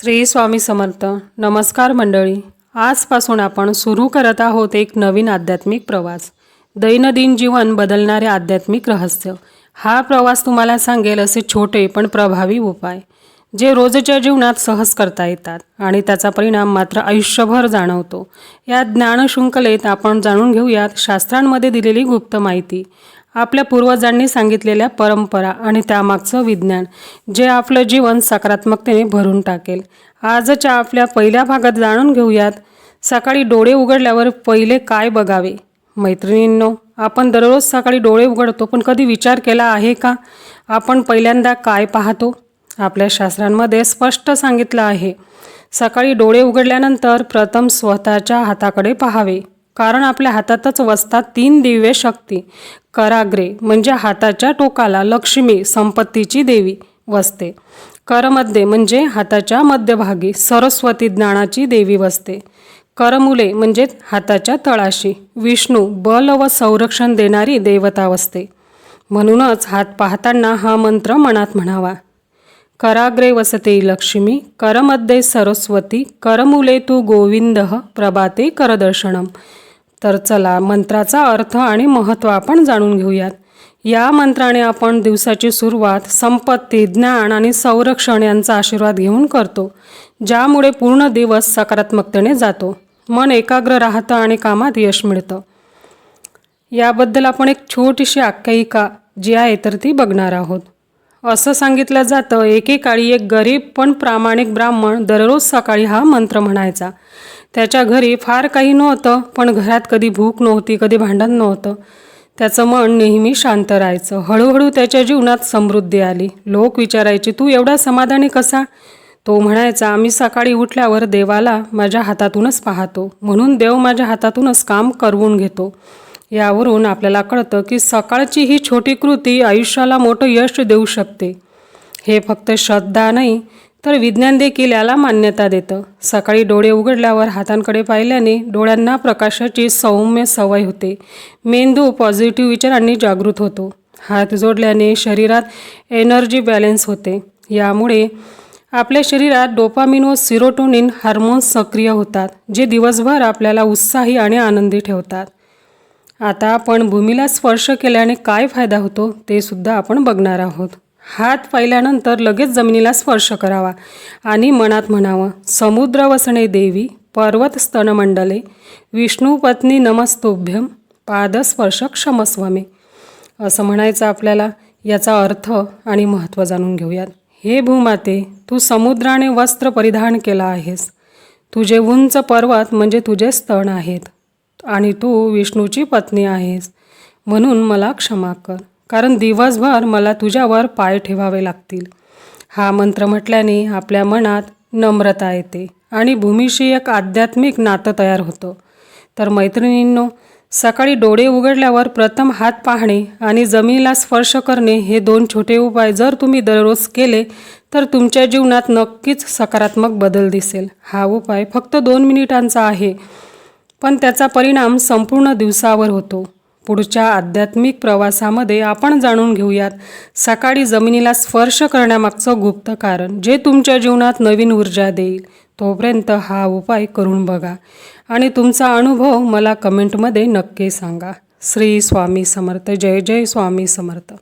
श्री स्वामी समर्थ नमस्कार मंडळी. आजपासून आपण सुरू करत आहोत एक नवीन आध्यात्मिक प्रवास. दैनंदिन जीवन बदलणारे आध्यात्मिक रहस्य. हा प्रवास तुम्हाला सांगेल असे छोटे पण प्रभावी उपाय जे रोजच्या जीवनात सहज करता येतात आणि त्याचा परिणाम मात्र आयुष्यभर जाणवतो. या ज्ञानशृंखलेत आपण जाणून घेऊयात शास्त्रांमध्ये दिलेली गुप्त माहिती. आपल्या पूर्वजांनी सांगितलेल्या परंपरा आणि त्यामागचं विज्ञान जे आपलं जीवन सकारात्मकतेने भरून टाकेल. आजच्या आपल्या पहिल्या भागात जाणून घेऊयात सकाळी डोळे उघडल्यावर पहिले काय बघावे? मैत्रिणींनो आपण दररोज सकाळी डोळे उघडतो पण कधी विचार केला आहे का? आपण पहिल्यांदा काय पाहतो? आपल्या शास्त्रांमध्ये स्पष्ट सांगितलं आहे. सकाळी डोळे उघडल्यानंतर प्रथम स्वतःच्या हाताकडे पाहावे. कारण आपल्या हातातच वसतात तीन दिव्य शक्ती. कराग्रे म्हणजे हाताच्या टोकाला लक्ष्मी संपत्तीची देवी वसते. करमध्ये म्हणजे हाताच्या मध्यभागी सरस्वती ज्ञानाची देवी वसते. करमुले म्हणजे हाताच्या तळाशी विष्णू बल व संरक्षण देणारी देवता वसते. म्हणूनच हात पाहताना हा मंत्र मनात म्हणावा. कराग्रे वसते लक्ष्मी करमध्ये सरस्वती करमुले तू गोविंद प्रभाते करदर्शनम. तर चला मंत्राचा अर्थ आणि महत्त्व आपण जाणून घेऊयात. या मंत्राने आपण दिवसाची सुरुवात संपत्ती ज्ञान आणि संरक्षण यांचा आशीर्वाद घेऊन करतो ज्यामुळे पूर्ण दिवस सकारात्मकतेने जातो. मन एकाग्र राहतं आणि कामात यश मिळतं. याबद्दल आपण एक छोटीशी आख्यायिका जी आहे तर ती बघणार आहोत. असं सांगितलं जातं एकेकाळी एक गरीब पण प्रामाणिक ब्राह्मण दररोज सकाळी हा मंत्र म्हणायचा. त्याच्या घरी फार काही नव्हतं पण घरात कधी भूक नव्हती कधी भांडण नव्हतं. त्याचं मन नेहमी शांत राहायचं. हळूहळू त्याच्या जीवनात समृद्धी आली. लोक विचारायचे तू एवढा समाधानी कसा? तो म्हणायचा आम्ही सकाळी उठल्यावर देवाला माझ्या हातातूनच पाहतो. म्हणून देव माझ्या हातातूनच काम करवून घेतो. यावरून आपल्याला कळतं की सकाळची ही छोटी कृती आयुष्याला मोठं यश देऊ शकते. हे फक्त श्रद्धा नाही तर विज्ञान देखील याला मान्यता देतं. सकाळी डोळे उघडल्यावर हातांकडे पाहिल्याने डोळ्यांना प्रकाशाची सौम्य सवय होते. मेंदू पॉझिटिव्ह विचारांनी जागृत होतो. हात जोडल्याने शरीरात एनर्जी बॅलेन्स होते. यामुळे आपल्या शरीरात डोपामिन व सिरोटोनिन हार्मोन्स सक्रिय होतात जे दिवसभर आपल्याला उत्साही आणि आनंदी ठेवतात. आता आपण भूमीला स्पर्श केल्याने काय फायदा होतो ते सुद्धा आपण बघणार आहोत. हात पाहिल्यानंतर लगेच जमिनीला स्पर्श करावा आणि मनात म्हणावं समुद्र वसणे देवी पर्वत स्तनमंडले विष्णुपत्नी नमस्तोभ्यम पादस्पर्श क्षमस्वमे. असं म्हणायचं आपल्याला याचा अर्थ आणि महत्त्व जाणून घेऊयात. हे भूमाते तू समुद्राने वस्त्र परिधान केला आहेस. तुझे उंच पर्वत म्हणजे तुझे स्तन आहेत. आणि तू विष्णूची पत्नी आहेस. म्हणून मला क्षमा कर. कारण दिवसभर मला तुझ्यावर पाय ठेवावे लागतील. हा मंत्र म्हटल्याने आपल्या मनात नम्रता येते आणि भूमीशी एक आध्यात्मिक नातं तयार होतं. तर मैत्रिणींनो सकाळी डोळे उघडल्यावर प्रथम हात पाहणे आणि जमिनीला स्पर्श करणे हे दोन छोटे उपाय जर तुम्ही दररोज केले तर तुमच्या जीवनात नक्कीच सकारात्मक बदल दिसेल. हा उपाय फक्त दोन मिनिटांचा आहे. पण त्याचा परिणाम संपूर्ण दिवसावर होतो. पुढच्या आध्यात्मिक प्रवासामध्ये आपण जाणून घेऊयात सकाळी जमिनीला स्पर्श करण्यामागचं गुप्त कारण जे तुमच्या जीवनात नवीन ऊर्जा देईल. तोपर्यंत हा उपाय करून बघा आणि तुमचा अनुभव मला कमेंटमध्ये नक्की सांगा. श्री स्वामी समर्थ. जय जय स्वामी समर्थ.